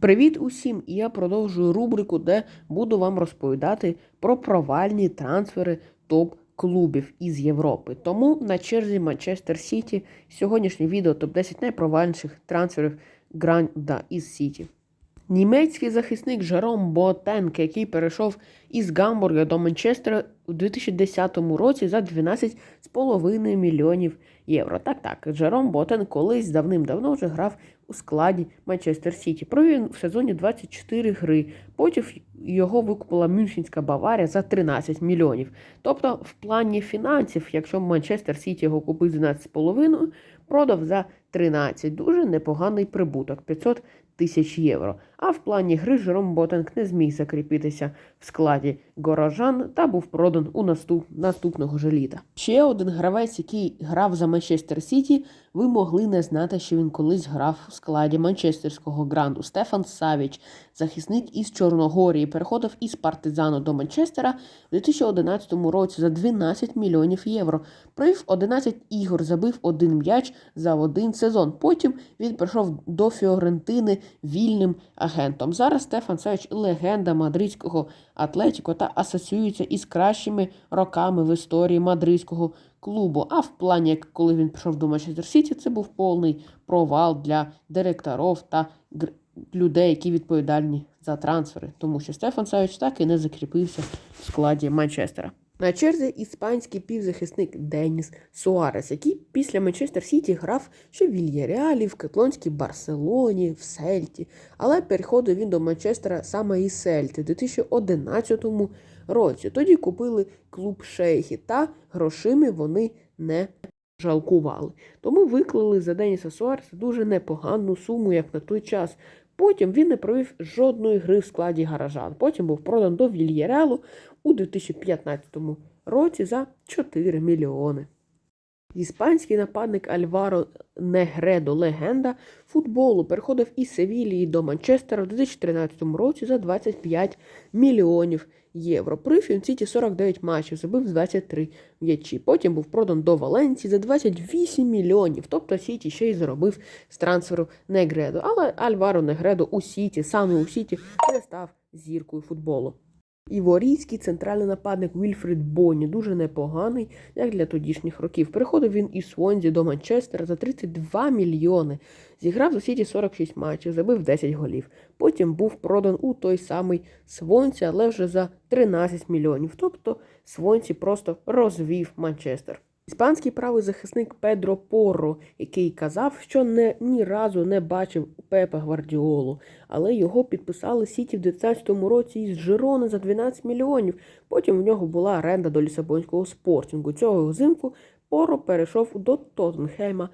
Привіт усім! Я продовжую рубрику, де буду вам розповідати про провальні трансфери топ-клубів із Європи. Тому на черзі Манчестер Сіті сьогоднішнє відео топ-10 найпровальніших трансферів Гранда із Сіті. Німецький захисник Жером Боатенк, який перейшов із Гамбурга до Манчестера у 2010 році за 12,5 мільйонів євро. Так, так, Жером Боатенк колись давним-давно вже грав у складі Манчестер Сіті. Провів в сезоні 24 гри. Потім його викупила Мюнхенська Баварія за 13 мільйонів. Тобто, в плані фінансів, якщо Манчестер Сіті його купив 12,5, продав за 13. Дуже непоганий прибуток 500 тисяч євро. А в плані гри Жером Ботенк не зміг закріпитися в складі горожан та був продан у наступ... наступного ж літа. Ще один гравець, який грав за Манчестер Сіті, ви могли не знати, що він колись грав у складі Манчестерського гранду. Стефан Савіч, захисник із Чорногорії, переходив із партизану до Манчестера у 2011 році за 12 мільйонів євро. Провів 11 ігор, забив один м'яч за один сезон. Потім він прийшов до Фіорентини вільним агентом. Зараз Стефан Савіч легенда мадридського атлетіко та асоціюється із кращими роками в історії мадридського клубу. А в плані, як коли він прийшов до Манчестер Сіті, це був повний провал для директорів та людей, які відповідальні за трансфери, тому що Стефан Савіч так і не закріпився в складі Манчестера. На черзі іспанський півзахисник Деніс Суарес, який після Манчестер Сіті грав ще в Вільяреалі, в Катлонській Барселоні, в Сельті, але переходив він до Манчестера саме із Сельти у 2011 році. Тоді купили клуб Шейхі, та грошима вони не жалкували. Тому виклали за Деніса Суареса дуже непогану суму, як на той час. Потім він не провів жодної гри в складі гаражан. Потім був продан до Вільєрелу у 2015 році за 4 мільйони. Іспанський нападник Альваро Негредо легенда футболу переходив із Севілії до Манчестера у 2013 році за 25 мільйонів євро. Провів він Сіті 49 матчів, забив 23 м'ячі. Потім був продан до Валенції за 28 мільйонів. Тобто Сіті ще й заробив з трансферу Негредо. Але Альваро Негредо у Сіті, саме у Сіті, не став зіркою футболу. Іворійський центральний нападник Вільфрід Бонні дуже непоганий, як для тодішніх років. Переходив він із Свонзі до Манчестера за 32 мільйони. Зіграв за Сіті 46 матчів, забив 10 голів. Потім був продан у той самий Свонці, але вже за 13 мільйонів. Тобто Свонці просто розвів Манчестер. Іспанський правий захисник Педро Порро, який казав, що не ні разу не бачив Пепа Гвардіолу, але його підписали Сіті в 19-му році із Жирони за 12 мільйонів. Потім в нього була оренда до Лісабонського спортінгу. Цього взимку Порро перейшов до Тоттенхема,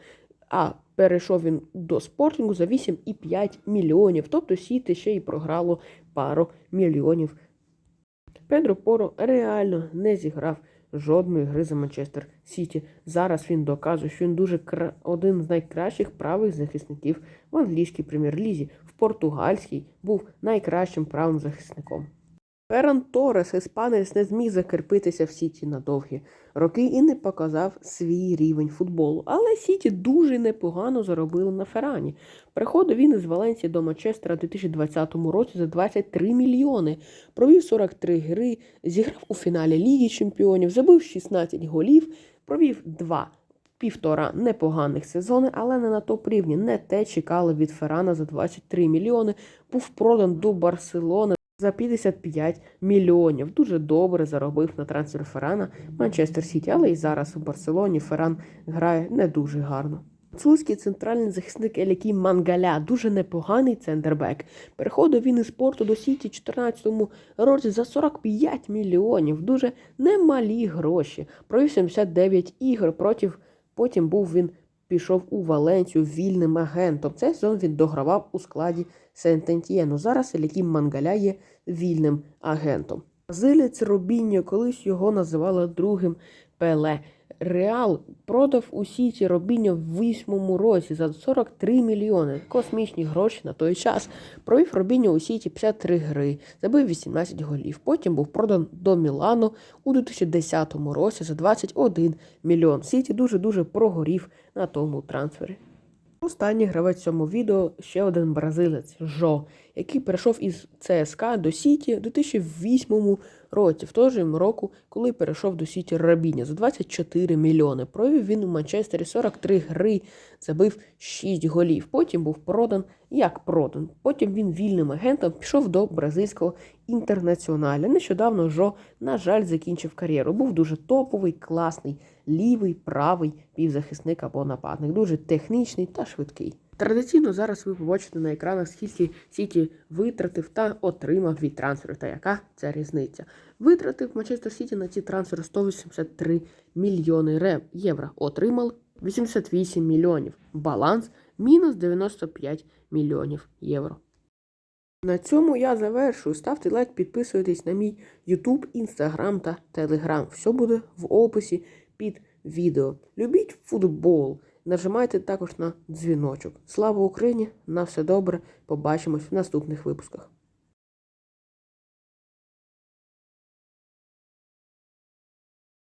а перейшов він до спортінгу за 8,5 мільйонів. Тобто Сіті ще й програло пару мільйонів. Педро Поро реально не зіграв жодної гри за Манчестер Сіті. Зараз він доказує, що він дуже кра... один з найкращих правих захисників в англійській прем'єр-лізі. В португальській був найкращим правим захисником. Ферран Торес, іспанець, не зміг закріпитися в Сіті на довгі роки і не показав свій рівень футболу. Але Сіті дуже непогано заробили на Феррані. Приходив він із Валенції до Манчестера у 2020 році за 23 мільйони. Провів 43 гри, зіграв у фіналі Ліги Чемпіонів, забив 16 голів, провів два. Півтора непоганих сезони, але не на топ рівні. Не те чекали від Феррана за 23 мільйони. Був продан до Барселони за 55 мільйонів. Дуже добре заробив на трансфер Феррана Манчестер Сіті, але і зараз у Барселоні Ферран грає не дуже гарно. Французький центральний захисник Елікі Мангаля, дуже непоганий центрбек. Переходив він із спорту до Сіті у 2014 році за 45 мільйонів. Дуже немалі гроші. Провів 79 ігор проти. Потім був він пішов у Валенцію вільним агентом. Цей сезон він догравав у складі Сентентієну. Зараз Елікім Мангаля є вільним агентом. Бразилець Робіньо, колись його називали другим Пеле. Реал продав у Сіті Робіньо в восьмому році за 43 мільйони. Космічні гроші на той час. Провів Робіньо у Сіті 53 гри, забив 18 голів. Потім був продан до Мілану у 2010 році за 21 мільйон. Сіті дуже-дуже прогорів на тому трансфері. Останній гравець цьому відео ще один бразилець Жо, який перейшов із ЦСКА до Сіті у 2008 році, в той же року, коли перейшов до Сіті Рабіня за 24 мільйони. Провів він у Манчестері 43 гри, забив 6 голів. Потім був продан як продан. Потім він вільним агентом пішов до бразильського інтернаціоналя. Нещодавно Жо, на жаль, закінчив кар'єру. Був дуже топовий, класний, лівий, правий півзахисник або нападник, дуже технічний та швидкий. Традиційно зараз ви побачите на екранах, скільки Сіті витратив та отримав від трансферу, та яка ця різниця. Витратив Манчестер Сіті на ці трансфери 183 мільйони євро. Отримали 88 мільйонів. Баланс мінус 95 мільйонів євро. На цьому я завершую. Ставте лайк, підписуйтесь на мій YouTube, Instagram та Telegram. Все буде в описі під відео. Любіть футбол. Нажимайте також на дзвіночок. Слава Україні! На все добре. Побачимось в наступних випусках.